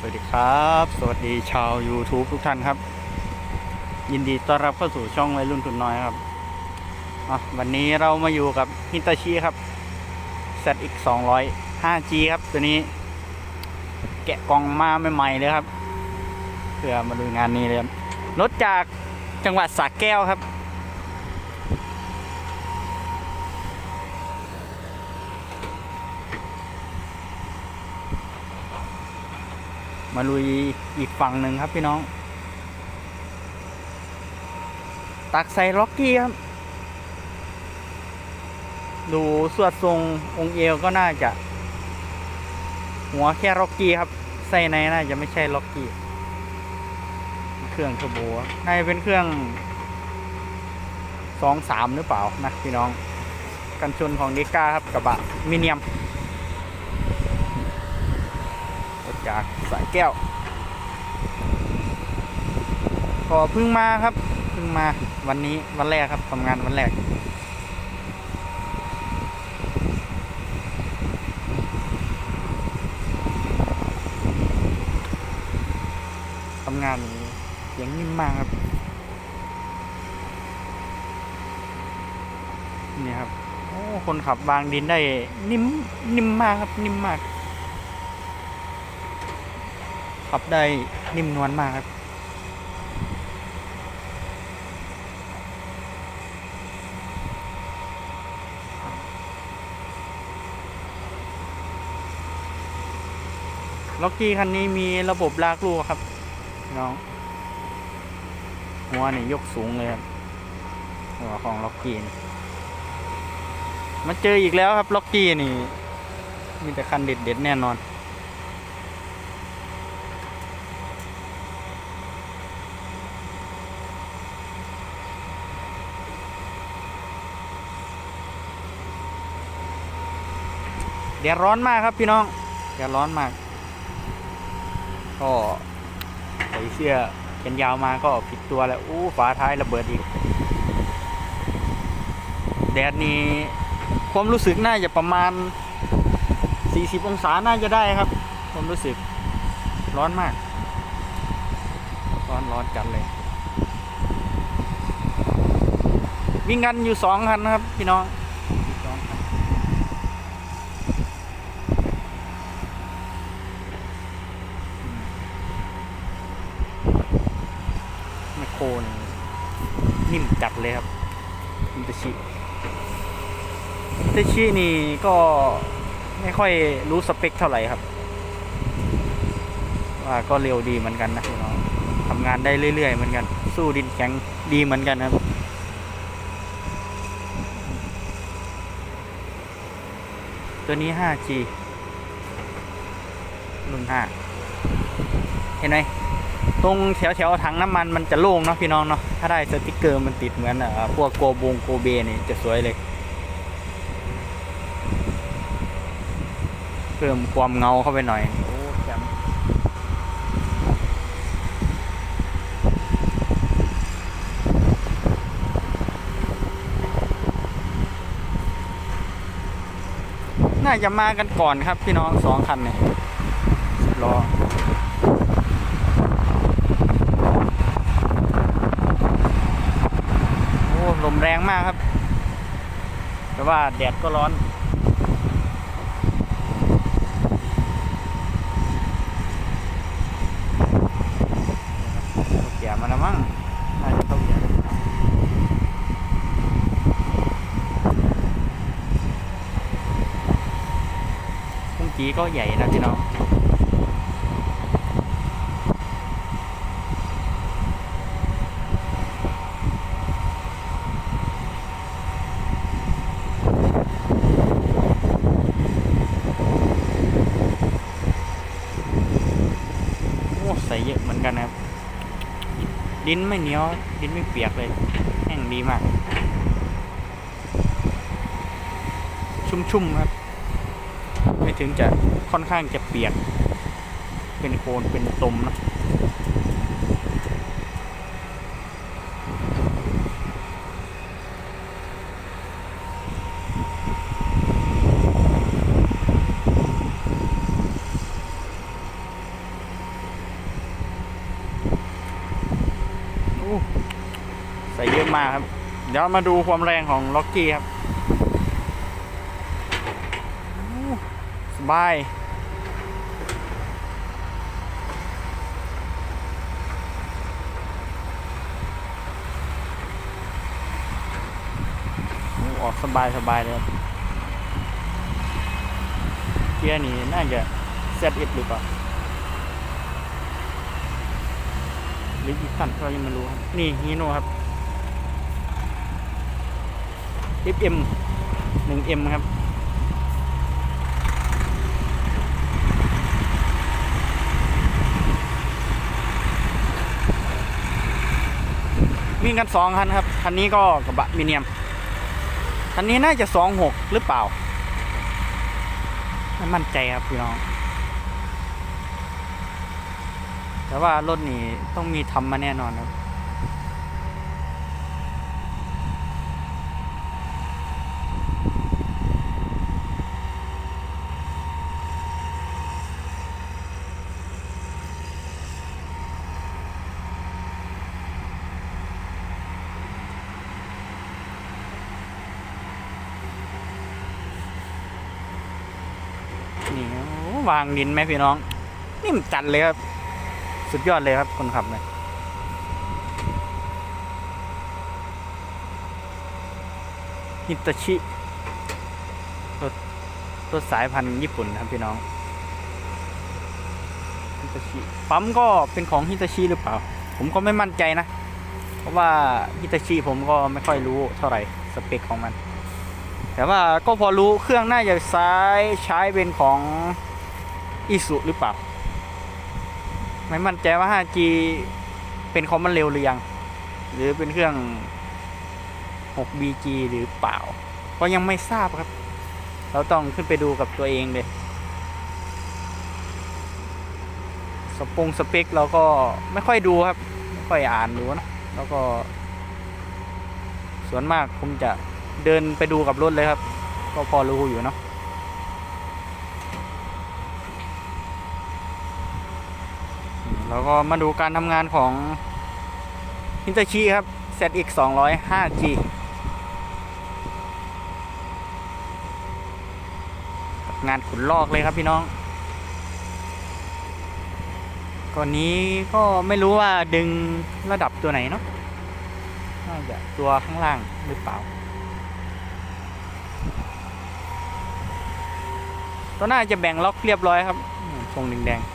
สวัสดีครับ สวัสดีชาว YouTube ทุกท่านครับ ยินดีต้อนรับเข้าสู่ช่องวัยรุ่นทุนน้อยครับวันนี้เรามาอยู่กับฮิตาชิครับ ZX 200 5G ครับ ตัวนี้ แกะกล่องมาใหม่ๆเลยครับ เพื่อมาดูงานนี้เลยครับรถจากจังหวัดสระแก้วครับ มาลุยอีกฝั่งหนึ่งครับพี่น้อง ตักใส่ล็อกกี้ครับ ดูสวดทรงองเอวก็น่าจะ หัวแค่ล็อกกี้ครับใส่ในน่าจะไม่ใช่ล็อกกี้ เครื่องเทอร์โบครับน่าจะเป็นเครื่องสองสามหรือเปล่านะพี่น้อง กันชนของเดก้าครับกระบะมิเนียม รถ จากสายแก้วก็เพิ่งมาครับพิ่งมาวันนี้วันแรกครับทำงานวันแรก ทำงานเสียงนิ่มมากครับ นี่ครับ โอ้ คนขับวางดินได้นิ่มนิ่มมากครับนิ่มมาก ขับได้นิ่มนวลมากครับ ล็อกกี้คันนี้มีระบบลากลูกครับน้องหัวนี่ยกสูงเลยครับหัวของล็อกกี้นี่มาเจออีกแล้วครับล็อกกี้นี่ มีแต่คันเด็ดๆแน่นอน แดดร้อนมากครับพี่น้องแดดร้อนมาก ก็ใส่เสื้อแขนยาวมาก็ผิดตัวแล้วอู้ฝาท้ายระเบิดอีก แดดนี้ความรู้สึกน่าจะประมาณ 40 องศาน่าจะได้ครับ ความรู้สึกร้อนมาก ร้อนร้อนจัดเลย วิ่งกันอยู่สองคันนะครับ พี่น้องอยู่สองคัน แมค โคนนิ่มจัดเลยครับมิตาชิมิตาชินี่ก็ไม่ค่อยรู้สเปคเท่าไหร่ครับ ว่าก็เร็วดีเหมือนกันนะพี่น้องทำงานได้เรื่อยๆเหมือนกัน สู้ดินแข็งดีเหมือนกันครับตัวนี้ 5G รุ่น 5 เห็นไหม ตรงแถวแถวๆถังน้ำมันมันจะโล่งเนาะพี่น้องเนาะถ้าได้สติกเกอร์มันติดเหมือนอ่าพวกโกบงโกเบนี่จะสวยเลย เพิ่มความเงาเข้าไปหน่อยโอ้แจ่มน่าจะมากันก่อนครับพี่น้องสองคันเนี่ยสิบล้อ โอ้ลมแร งมากครับ แต่ว่าแดดก็ร้อนเกี่ยมาแล้วมั้งน่าจะต้องเกียพุ่งจีก็ใหญ่นะพี่น้อง โอ้ใส่เยอะเหมือนกันนะครับ ดินไม่เหนียว ดินไม่เปียกเลยแห้งดีมาก ชุ่มๆครับ ไม่ถึงจะค่อนข้างจะเปียก เป็นโคลนเป็นตมนะ มาครับ เดี๋ยวมาดูความแรงของล็อกกี้ครับสบายออกสบายสบายเลยครับเกียร์นี่น่าจะ ZF หรือเปล่าหรืออีกขั้นเรายังไม่รู้ครับ นี่ฮีโน่ครับ FM 1M ครับวิ่งกันสองคันครับ คันนี้ก็กระบะมิเนียม คันนี้น่าจะสองหกหรือเปล่าไม่มั่นใจครับพี่น้อง แต่ว่ารถนี่ต้องมีทำมาแน่นอนครับ นี่วางดินไหมพี่น้อง นิ่มจัดเลยครับ สุดยอดเลยครับคนขับเนี่ยฮิตาชิรถรถสายพันธุ์ญี่ปุ่นครับพี่น้องฮิตาชิปั๊มก็เป็นของฮิตาชิหรือเปล่า ผมก็ไม่มั่นใจนะ เพราะว่าฮิตาชิผมก็ไม่ค่อยรู้เท่าไหร่สเปคของมัน แต่ว่าก็พอรู้เครื่องน่าจะซ้ายใช้เป็นของอิสุหรือเปล่า ไม่มั่นใจว่า 5G เป็นคอมมันเร็วหรือยัง หรือเป็นเครื่อง 6BG หรือเปล่า ก็ยังไม่ทราบครับ เราต้องขึ้นไปดูกับตัวเองเลยสปงสเปคเราก็ไม่ค่อยดูครับ ไม่ค่อยอ่านดูนะ แล้วก็ ส่วนมากผมจะ เดินไปดูกับรถเลยครับ ก็พอรู้อยู่เนาะแล้วก็มาดูการทำงานของฮิตาชิครับ ZX 200 5G งานขุนลอกเลยครับพี่น้องก่อนนี้ก็ไม่รู้ว่าดึงระดับตัวไหนเนาะน่าจะตัวข้างล่างหรือเปล่า ตัวน่าจะแบ่งล็อกเรียบร้อยครับอืมทรงแดงๆ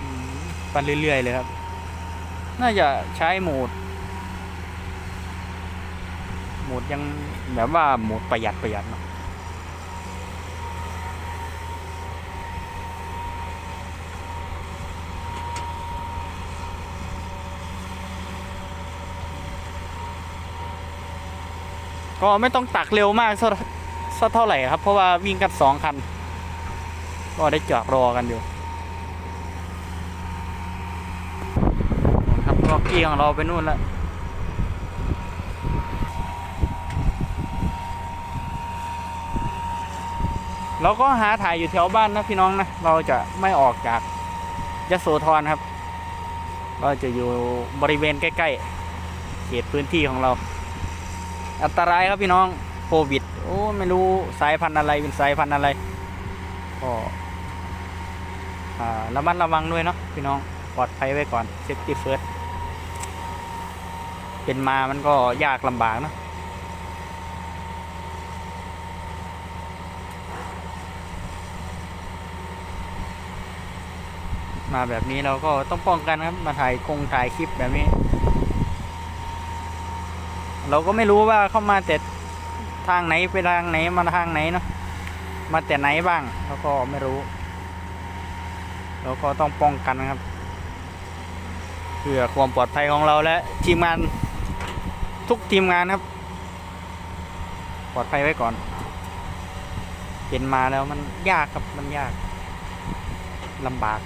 อืมปั่นเรื่อย ๆ เลยครับ น่าจะใช้โหมด โหมดยังแบบว่าโหมดประหยัดประหยัดเนาะ ก็ไม่ต้องตักเร็วมากสักเท่าไหร่ครับ เพราะว่าวิ่งกันสองคัน ก็ได้จอดรอกันอยู่นะครับก็กี้ของเราไปนู่นแล้วเราก็หาถ่ายอยู่แถวบ้านนะพี่น้องนะ เราจะไม่ออกจากยโสธรครับเราจะอยู่บริเวณใกล้ ๆ เขตพื้นที่ของเรา อันตรายครับพี่น้องโควิด โอ้ไม่รู้สายพันธุ์อะไรเป็นสายพันธุ์อะไรก็อ่าระมัดระวังด้วยเนาะพี่น้องปลอดภัยไว้ก่อนเซฟตี้เฟิร์สเป็นมามันก็ยากลำบากเนาะมาแบบนี้เราก็ต้องป้องกันครับ มาถ่ายคงถ่ายคลิปแบบนี้ เราก็ไม่รู้ว่าเข้ามาแต่ทางไหนไปทางไหนมาทางไหนเนาะมาแต่ไหนบ้างเราก็ไม่รู้ เราก็ต้องป้องกันนะครับเพื่อความปลอดภัยของเราและทีมงานทุกทีมงานครับ ปลอดภัยไว้ก่อนเห็นมาแล้วมันยากครับมันยากลำบาก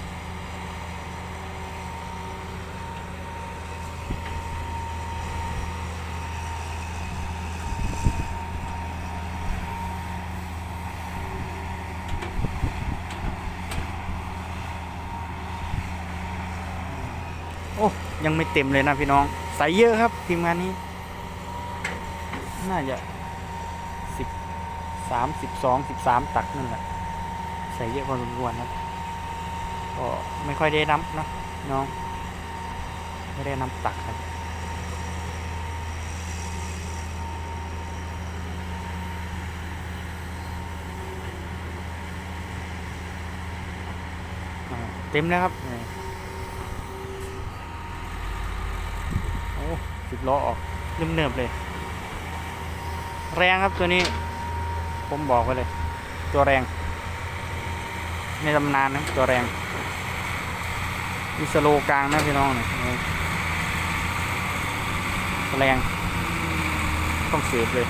ยังไม่เต็มเลยนะพี่น้องใส่เยอะครับทีมงานนี้ น่าจะสิบสามสิบสองสิบสามตักนั่นแหละใส่เยอะพอสมควรครับก็ไม่ค่อยได้น้ำนะน้องไม่ได้น้ำตักครับเต็มแล้วครับนี่โอ้ สิบล้อออกเริ่มเนิบๆเลย แรงครับตัวนี้ ผมบอกไว้เลย ตัวแรง ในตำนานนะตัวแรงมีสโลกลางนะพี่น้องเนี่ยแรง ต้องเสียบเลย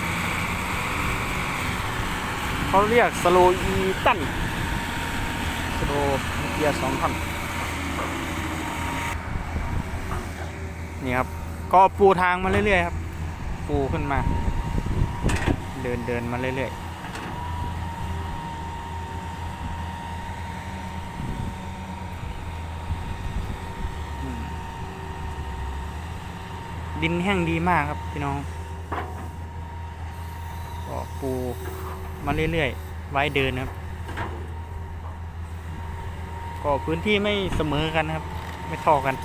เขาเรียกสโลอีตันสโลเกียร์สองพันนี่ครับ ก็ปูทางมาเรื่อยๆครับ ปูขึ้นมา เดินเดินมาเรื่อยๆดินแห้งดีมากครับพี่น้อง ก็ปูมาเรื่อยๆ ไว้เดินครับ ก็พื้นที่ไม่เสมอกันครับ ไม่เท่ากัน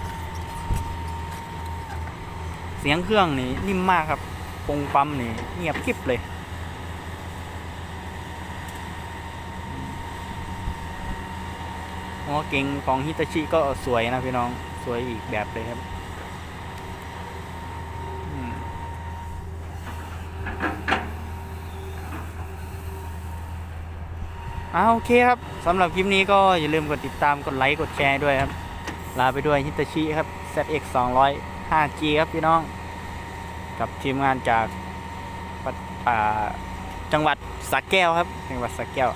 เสียงเครื่องนี่นิ่มมากครับปงปั๊มนี่เงียบกริบเลย หัวเก่งของฮิตาชิก็สวยนะพี่น้องสวยอีกแบบเลยครับอืมอ่าโอเคครับสำหรับคลิปนี้ก็อย่าลืมกดติดตามกดไลค์ กดแชร์ด้วยครับ ลาไปด้วยฮิตาชิครับ ZX 200 5G ครับพี่น้อง กับทีมงานจากจังหวัดสระแก้วครับ จังหวัดสระแก้ว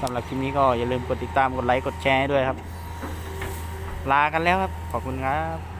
สำหรับคลิปนี้ก็อย่าลืมกดติดตามกดไลค์กดแชร์ด้วยครับ ลากันแล้วครับ ขอบคุณครับ